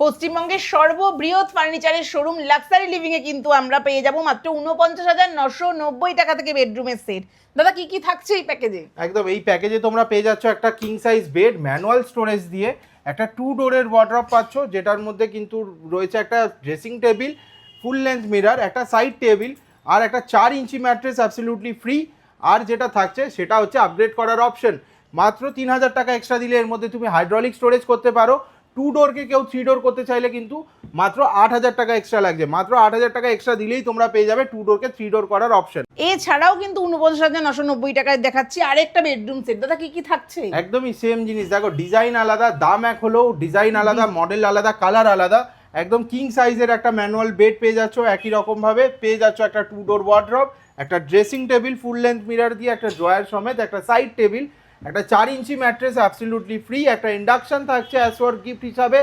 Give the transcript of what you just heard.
পশ্চিমবঙ্গের সর্ববৃহৎ ফার্নিচারের শোরুম লাক্সারি লিভিং এ কিন্তু আমরা পেয়ে যাব মাত্র উনপঞ্চাশ হাজার নশো নব্বই টাকা থেকে বেডরুমের সেট দাদা, কি কি থাকছে এই প্যাকেজে একদম, এই প্যাকেজে তোমরা পেয়ে যাচ্ছ একটা king size bed manual storage দিয়ে একটা টু ডোরের ওয়ার্ড্রপ পাচ্ছ, যেটার মধ্যে কিন্তু রয়েছে একটা dressing table full length mirror একটা সাইড টেবিল আর একটা চার ইঞ্চি ম্যাট্রেস অ্যাবসলিউটলি ফ্রি আর যেটা থাকছে, সেটা হচ্ছে আপগ্রেড করার অপশন মাত্র তিন হাজার টাকা এক্সট্রা দিলে এর মধ্যে তুমি হাইড্রোলিক স্টোরেজ করতে পারো। টু ডোরকে কেউ থ্রি ডোর করতে চাইলে কিন্তু মাত্র আট হাজার টাকা এক্সট্রা লাগছে। মাত্র আট হাজার টাকা এক্সট্রা দিলেই তোমরা পেয়ে যাবে টু ডোরকে থ্রি ডোর করার অপশন এছাড়াও কিন্তু উনপঞ্চাশ হাজার নশো নব্বই টাকায় দেখাচ্ছি আরেকটা বেডরুম সেট দাদা কি কি থাকছে? একদমই সেম জিনিস। দেখো ডিজাইন আলাদা দাম এক হলেও ডিজাইন আলাদা মডেল আলাদা কালার আলাদা। একদম কিং সাইজের একটা ম্যানুয়াল বেড পেয়ে যাচ্ছ একই রকম ভাবে। পেয়ে যাচ্ছ একটা টু ডোর ওয়ার্ড্রপ একটা dressing table full length mirror দিয়ে একটা ড্রয়ার সমেত একটা সাইড টেবিল একটা চার ইঞ্চি ম্যাট্রেস অ্যাবসলিউটলি ফ্রি একটা ইন্ডাকশান থাকছে ফর গিফট হিসাবে।